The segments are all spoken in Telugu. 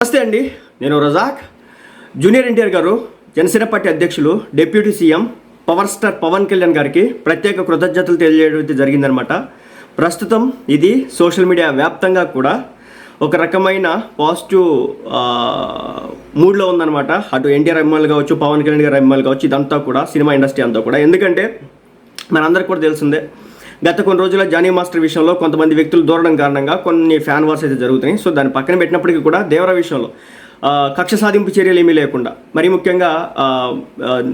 నమస్తే అండి. నేను రజాక్. జూనియర్ ఎన్టీఆర్ గారు జనసేన పార్టీ అధ్యక్షులు deputy CM power star Pawan Kalyan గారికి ప్రత్యేక కృతజ్ఞతలు తెలియజేయడం అయితే జరిగిందనమాట ప్రస్తుతం ఇది సోషల్ మీడియా వ్యాప్తంగా కూడా ఒక రకమైన పాజిటివ్ మూడ్లో ఉందన్నమాట. అటు ఎన్టీఆర్ ఎమ్మెల్యే కావచ్చు పవన్ కళ్యాణ్ గారి ఎమ్మెల్యే కావచ్చు ఇదంతా కూడా సినిమా ఇండస్ట్రీ అంతా కూడా. ఎందుకంటే మనందరికి కూడా తెలిసిందే గత కొన్ని రోజుల్లో జానీ మాస్టర్ విషయంలో కొంతమంది వ్యక్తులు దూరడం కారణంగా కొన్ని ఫ్యాన్ వార్స్ అయితే జరుగుతున్నాయి. సో దాన్ని పక్కన పెట్టినప్పటికీ కూడా దేవర విషయంలో కక్ష సాధింపు చర్యలు ఏమీ లేకుండా మరి ముఖ్యంగా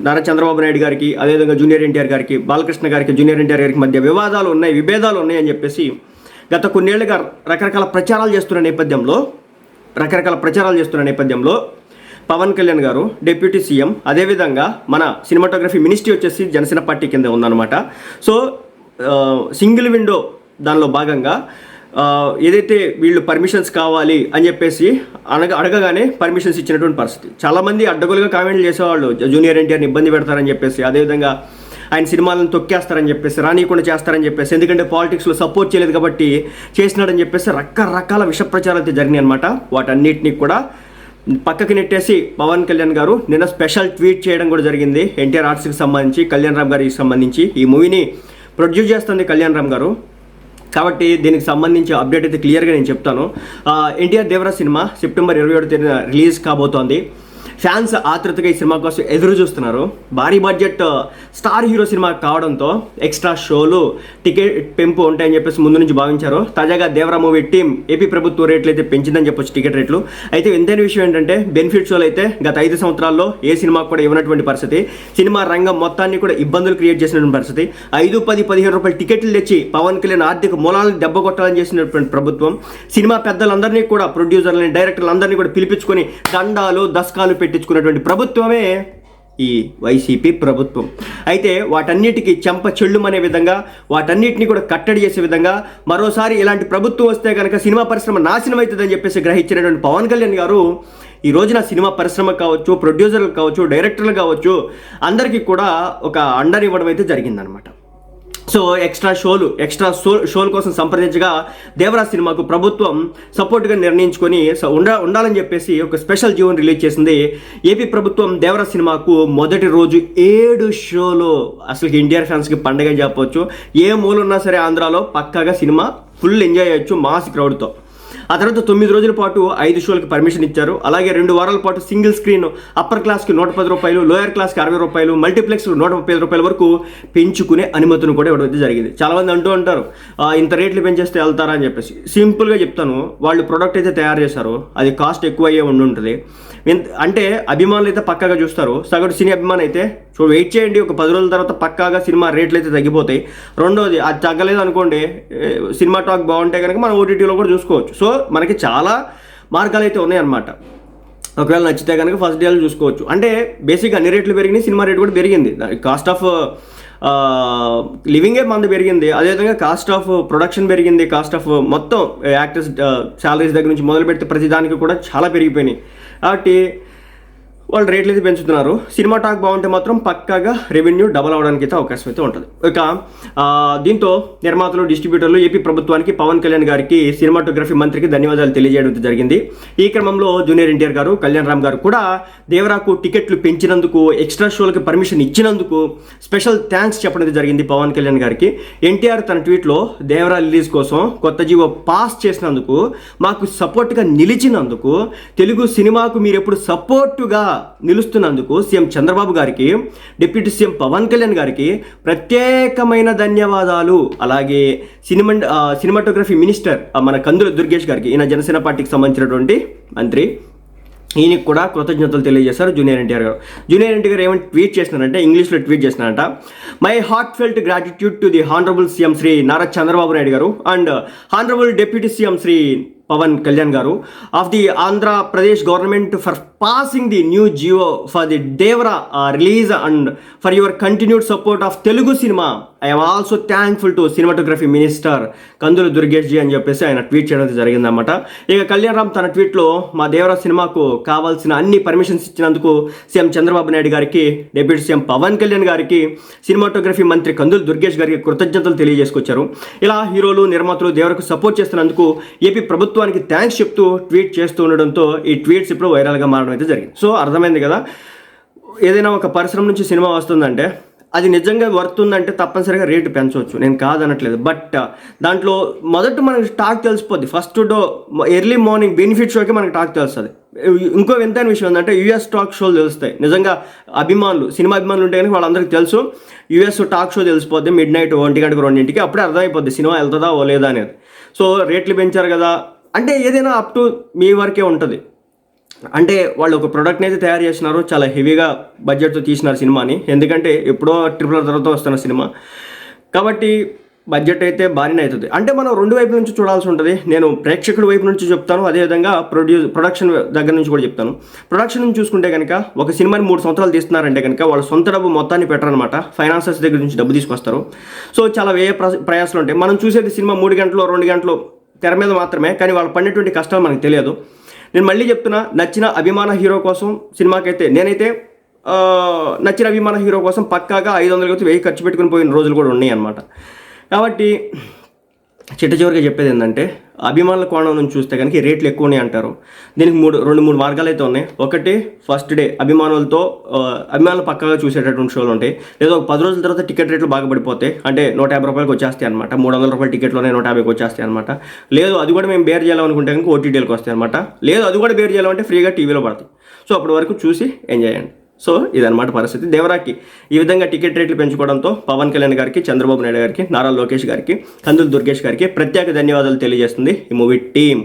నారా చంద్రబాబు నాయుడు గారికి అదేవిధంగా జూనియర్ ఎన్టీఆర్ గారికి బాలకృష్ణ గారికి జూనియర్ ఎన్టీఆర్ గారికి మధ్య వివాదాలు ఉన్నాయి విభేదాలు ఉన్నాయని చెప్పేసి గత కొన్నేళ్ళుగా రకరకాల ప్రచారాలు చేస్తున్న నేపథ్యంలో రకరకాల ప్రచారాలు చేస్తున్న నేపథ్యంలో పవన్ కళ్యాణ్ గారు డిప్యూటీ సీఎం అదేవిధంగా మన సినిమాటోగ్రఫీ మినిస్ట్రీ వచ్చేసి జనసేన పార్టీ కింద ఉందన్నమాట. సో సింగిల్ విండో దానిలో భాగంగా ఏదైతే వీళ్ళు పర్మిషన్స్ కావాలి అని చెప్పేసి అనగా అడగగానే పర్మిషన్స్ ఇచ్చినటువంటి పరిస్థితి. చాలామంది అడ్డగోలుగా కామెంట్లు చేసేవాళ్ళు జూనియర్ ఎన్టీఆర్ని ఇబ్బంది పెడతారని చెప్పేసి అదేవిధంగా ఆయన సినిమాలను తొక్కేస్తారని చెప్పేసి రానియకుండా చేస్తారని చెప్పేసి ఎందుకంటే పాలిటిక్స్లో సపోర్ట్ చేయలేదు కాబట్టి చేసినాడని చెప్పేసి రకరకాల విష ప్రచారాలు అయితే జరిగినాయి అనమాట వాటన్నిటినీ కూడా పక్కకి నెట్టేసి పవన్ కళ్యాణ్ గారు నిన్న స్పెషల్ ట్వీట్ చేయడం కూడా జరిగింది. ఎన్టీఆర్ ఆర్ట్స్కి సంబంధించి కళ్యాణ్ రామ్ గారికి సంబంధించి ఈ మూవీని ప్రొడ్యూస్ చేస్తుంది కళ్యాణ్ రామ్ గారు. కాబట్టి దీనికి సంబంధించి అప్డేట్ అయితే క్లియర్గా నేను చెప్తాను. ఎన్టీఆర్ దేవరా సినిమా సెప్టెంబర్ ఇరవై ఏడు తేదీన రిలీజ్ కాబోతోంది. ఫ్యాన్స్ ఆతృతగా ఈ సినిమా కోసం ఎదురు చూస్తున్నారు. భారీ budget uh, star hero cinema కావడంతో ఎక్స్ట్రా షోలు టికెట్ పెంపు ఉంటాయని చెప్పేసి ముందు నుంచి భావించారు. తాజాగా దేవరా మూవీ టీం ఏపీ ప్రభుత్వ రేట్లు అయితే పెంచిందని చెప్పొచ్చు టికెట్ రేట్లు. అయితే వింతైన విషయం ఏంటంటే బెనిఫిట్ షోలు అయితే గత ఐదు సంవత్సరాల్లో ఏ సినిమాకు కూడా ఇవ్వనటువంటి పరిస్థితి. సినిమా రంగం మొత్తాన్ని కూడా ఇబ్బందులు క్రియేట్ చేసినటువంటి పరిస్థితి. ఐదు పది పదిహేను రూపాయల టికెట్లు తెచ్చి పవన్ కళ్యాణ్ ఆర్థిక మూలాలను దెబ్బ కొట్టాలని చేసినటువంటి ప్రభుత్వం. సినిమా పెద్దలందరినీ కూడా ప్రొడ్యూసర్లని డైరెక్టర్లందరినీ కూడా పిలిపించుకొని దండాలు దస్కాలు పెట్టించుకున్నటువంటి ప్రభుత్వమే ఈ వైసీపీ ప్రభుత్వం. అయితే వాటన్నిటికీ చెంప చెల్లుమనే విధంగా వాటన్నిటిని కూడా కట్టడి చేసే విధంగా మరోసారి ఇలాంటి ప్రభుత్వం వస్తే కనుక సినిమా పరిశ్రమ నాశనం అవుతుందని చెప్పేసి గ్రహించినటువంటి పవన్ కళ్యాణ్ గారు ఈ రోజున సినిమా పరిశ్రమ కావచ్చు ప్రొడ్యూసర్లు కావచ్చు డైరెక్టర్లు కావచ్చు అందరికీ కూడా ఒక అండనివ్వడం అయితే జరిగిందనమాట సో ఎక్స్ట్రా షోలు ఎక్స్ట్రా షో షోల కోసం సంప్రదించగా దేవరాజ్ సినిమాకు ప్రభుత్వం సపోర్ట్గా నిర్ణయించుకొని స- ఉండ ఉండాలని చెప్పేసి ఒక స్పెషల్ జీవన్ రిలీజ్ చేసింది. ఏపీ ప్రభుత్వం దేవరాజ్ సినిమాకు మొదటి రోజు ఏడు షోలు అసలు ఇండియన్ ఫ్యాన్స్కి పండగ చెప్పవచ్చు ఏ మూలున్నా సరే ఆంధ్రాలో పక్కాగా సినిమా ఫుల్ ఎంజాయ్ చేయొచ్చు మాస్ క్రౌడ్తో. ఆ తర్వాత తొమ్మిది రోజుల పాటు ఐదు షోలకు పర్మిషన్ ఇచ్చారు. అలాగే రెండు వారాల పాటు సింగిల్ స్క్రీన్ అప్పర్ క్లాస్కి నూట పది రూపాయలు లోయర్ క్లాస్కి అరవై రూపాయలు మల్టీప్లెక్స్ నూట ముప్పై రూపాయల వరకు పెంచుకునే అనుమతిని కూడా ఇవ్వడం జరిగింది. చాలామంది అంటూ ఉంటారు ఇంత రేట్లు పెంచేస్తే వెళ్తారా? అని చెప్పేసి. సింపుల్గా చెప్తాను వాళ్ళు ప్రోడక్ట్ అయితే తయారు చేశారు అది కాస్ట్ ఎక్కువ అయ్యే ఉండి ఉంటుంది అంటే అభిమానులు అయితే పక్కాగా చూస్తారు. సగటు సినీ అభిమాని అయితే సో వెయిట్ చేయండి. ఒక పది రోజుల తర్వాత పక్కాగా సినిమా రేట్లు అయితే తగ్గిపోతాయి. రెండోది అది తగ్గలేదు అనుకోండి సినిమా టాక్ బాగుంటే కనుక మనం ఓటీటీలో కూడా చూసుకోవచ్చు. సో మనకి చాలా మార్గాలు అయితే ఉన్నాయన్నమాట. ఒకవేళ నచ్చితే కనుక ఫస్ట్ డేలో చూసుకోవచ్చు. అంటే బేసిక్గా అన్ని రేట్లు పెరిగినాయి సినిమా రేట్ కూడా పెరిగింది. కాస్ట్ ఆఫ్ లివింగే మంది పెరిగింది. అదేవిధంగా కాస్ట్ ఆఫ్ ప్రొడక్షన్ పెరిగింది. కాస్ట్ ఆఫ్ మొత్తం యాక్టర్స్ శాలరీస్ దగ్గర నుంచి మొదలు పెడితే ప్రతి దానికి కూడా చాలా పెరిగిపోయినాయి. కాబట్టి వాళ్ళు రేట్లు అయితే పెంచుతున్నారు. సినిమా టాక్ బాగుంటే మాత్రం పక్కాగా రెవెన్యూ డబల్ అవడానికి అయితే అవకాశం అయితే ఉంటుంది. ఇక దీంతో నిర్మాతలు డిస్ట్రిబ్యూటర్లు ఏపీ ప్రభుత్వానికి పవన్ కళ్యాణ్ గారికి సినిమాటోగ్రఫీ మంత్రికి ధన్యవాదాలు తెలియజేయడం జరిగింది. ఈ క్రమంలో జూనియర్ ఎన్టీఆర్ గారు కళ్యాణ్ రామ్ గారు కూడా దేవరాకు టికెట్లు పెంచినందుకు ఎక్స్ట్రా షోలకు పర్మిషన్ ఇచ్చినందుకు స్పెషల్ థ్యాంక్స్ చెప్పడం జరిగింది పవన్ కళ్యాణ్ గారికి. ఎన్టీఆర్ తన ట్వీట్లో దేవరా రిలీజ్ కోసం కొత్త జీవో పాస్ చేసినందుకు మాకు సపోర్ట్గా నిలిచినందుకు తెలుగు సినిమాకు మీరు ఎప్పుడు సపోర్టుగా నిలుస్తున్నందుకు సీఎం చంద్రబాబు గారికి డిప్యూటీ సీఎం పవన్ కళ్యాణ్ గారికి ప్రత్యేకమైన ధన్యవాదాలు. అలాగే సినిమా సినిమాటోగ్రఫీ మినిస్టర్ మన కందుల దుర్గేష్ గారికి ఈయన జనసేన పార్టీకి సంబంధించినటువంటి మంత్రి. ఈయనకి కూడా కృతజ్ఞతలు తెలియజేశారు జూనియర్ ఎన్టీఆర్ గారు. జూనియర్ ఎన్టీఆర్ గారు ఏమైనా ట్వీట్ చేసినారంటే ఇంగ్లీష్లో tweet చేసినారంట my heartfelt gratitude to the honourable CM Shri Nara Chandrababu Naidu garu and honourable deputy CM Shri Pawan Kalyan garu of the Andhra Pradesh government for passing the new GO for the Devara release and for your continued support of Telugu cinema I'm also thankful to cinematography minister Kandula Durgesh ji అని చెప్పేసి ఆయన ట్వీట్ చేయడం జరిగిందన్నమాట. ఇక కళ్యాణ్ రామ్ తన ట్వీట్లో మా దేవరా సినిమాకు కావాల్సిన అన్ని పర్మిషన్స్ ఇచ్చినందుకు సీఎం చంద్రబాబు నాయుడు గారికి డిప్యూటీ సీఎం పవన్ కళ్యాణ్ గారికి సినిమాటోగ్రఫీ మంత్రి కందులు దుర్గేష్ గారికి కృతజ్ఞతలు తెలియజేసుకొచ్చారు. ఇలా హీరోలు నిర్మాతలు దేవరకు సపోర్ట్ చేస్తున్నందుకు ఏపీ ప్రభుత్వానికి థ్యాంక్స్ చెప్తూ ట్వీట్ చేస్తూ ఉండడంతో ఈ ట్వీట్స్ ఇప్పుడు వైరల్గా మారడం అయితే జరిగింది. సో అర్థమైంది కదా? ఏదైనా ఒక పరిశ్రమ నుంచి సినిమా వస్తుందంటే అది నిజంగా వర్త్ ఉందంటే తప్పనిసరిగా రేటు పెంచవచ్చు. నేను కాదనట్లేదు. బట్ uh, దాంట్లో మొదట మనకి టాక్ తెలిసిపోద్ది. First day early morning benefit షోకి మనకి టాక్ తెలుస్తుంది. ఇంకో వింతైన విషయం ఏంటంటే యూఎస్ టాక్ షోలు తెలుస్తాయి. నిజంగా అభిమానులు సినిమా అభిమానులు ఉంటే కనుక వాళ్ళందరికీ తెలుసు. యూఎస్ టాక్ షో తెలిసిపోద్ది. మిడ్ నైట్ ఒంటి గంటకు రెండింటికి అప్పుడే అర్థమైపోద్ది సినిమా వెళ్తుందా ఓ లేదా అనేది. సో రేట్లు పెంచారు కదా? అంటే ఏదైనా అప్ టు మీ వరకే ఉంటుంది. అంటే వాళ్ళు ఒక ప్రోడక్ట్ని అయితే తయారు చేసినారు చాలా హెవీగా బడ్జెట్తో తీసినారు సినిమాని. ఎందుకంటే ఎప్పుడో ట్రిపుల్ తర్వాత వస్తున్న సినిమా. కాబట్టి బడ్జెట్ అయితే బాగానే అవుతుంది. అంటే మనం రెండు వైపు నుంచి చూడాల్సి ఉంటుంది. నేను ప్రేక్షకుడి వైపు నుంచి చెప్తాను అదేవిధంగా ప్రొడ్యూస్ ప్రొడక్షన్ దగ్గర నుంచి కూడా చెప్తాను. ప్రొడక్షన్ నుంచి చూసుకుంటే కనుక ఒక సినిమాని మూడు సంవత్సరాలు తీస్తున్నారంటే కనుక వాళ్ళ సొంత డబ్బు మొత్తాన్ని పెట్టరనమాట ఫైనాన్సర్స్ దగ్గర నుంచి డబ్బు తీసుకొస్తారు. సో చాలా వ్యయ ప్ర- ప్రయాసాలు ఉంటాయి. మనం చూసేది సినిమా మూడు గంటలు రెండు గంటలు తెర మీద మాత్రమే కానీ వాళ్ళు పడినటువంటి కష్టాలు మనకు తెలియదు. నేను మళ్ళీ చెప్తున్నా నచ్చిన అభిమాన హీరో కోసం సినిమాకైతే నేనైతే నచ్చిన అభిమాన హీరో కోసం పక్కాగా ఐదు వందల వెయ్యి ఖర్చు పెట్టుకుని పోయిన రోజులు కూడా ఉన్నాయి అనమాట కాబట్టి చిట్ట చివరిగా చెప్పేది ఏంటంటే అభిమానుల కోణం నుంచి చూస్తే కనుక రేట్లు ఎక్కువ ఉన్నాయి అంటారు. దీనికి మూడు రెండు మూడు మార్గాలు అయితే ఉన్నాయి. ఒకటి ఫస్ట్ డే అభిమానులతో అభిమానులు పక్కగా చూసేటటువంటి షోలు ఉంటాయి. లేదా ఒక పది రోజుల తర్వాత టికెట్ రేట్లు బాగా పడిపోతాయి. అంటే నూట యాభై రూపాయలకి వచ్చేస్తాయి అనమాట మూడు వందల రూపాయల టికెట్లోనే నూట యాభైకి వచ్చేస్తాయి అనమాట లేదు అది కూడా మేము బేర్ చేయాలనుకుంటే కనుక ఓటీటీలకు వస్తాయి అనమాట లేదు అది కూడా బేర్ చేయాలంటే ఫ్రీగా టీవీలో పడతాయి. సో అప్పటి వరకు చూసి ఎంజాయ్ చేయండి. సో ఇదన్నమాట పరిస్థితి. దేవరాకి ఈ విధంగా టికెట్ రేట్లు పెంచుకోవడంతో పవన్ కళ్యాణ్ గారికి చంద్రబాబు నాయుడు గారికి నారా లోకేష్ గారికి కందులు దుర్గేష్ గారికి ప్రత్యేక ధన్యవాదాలు తెలియజేస్తుంది ఈ మూవీ టీం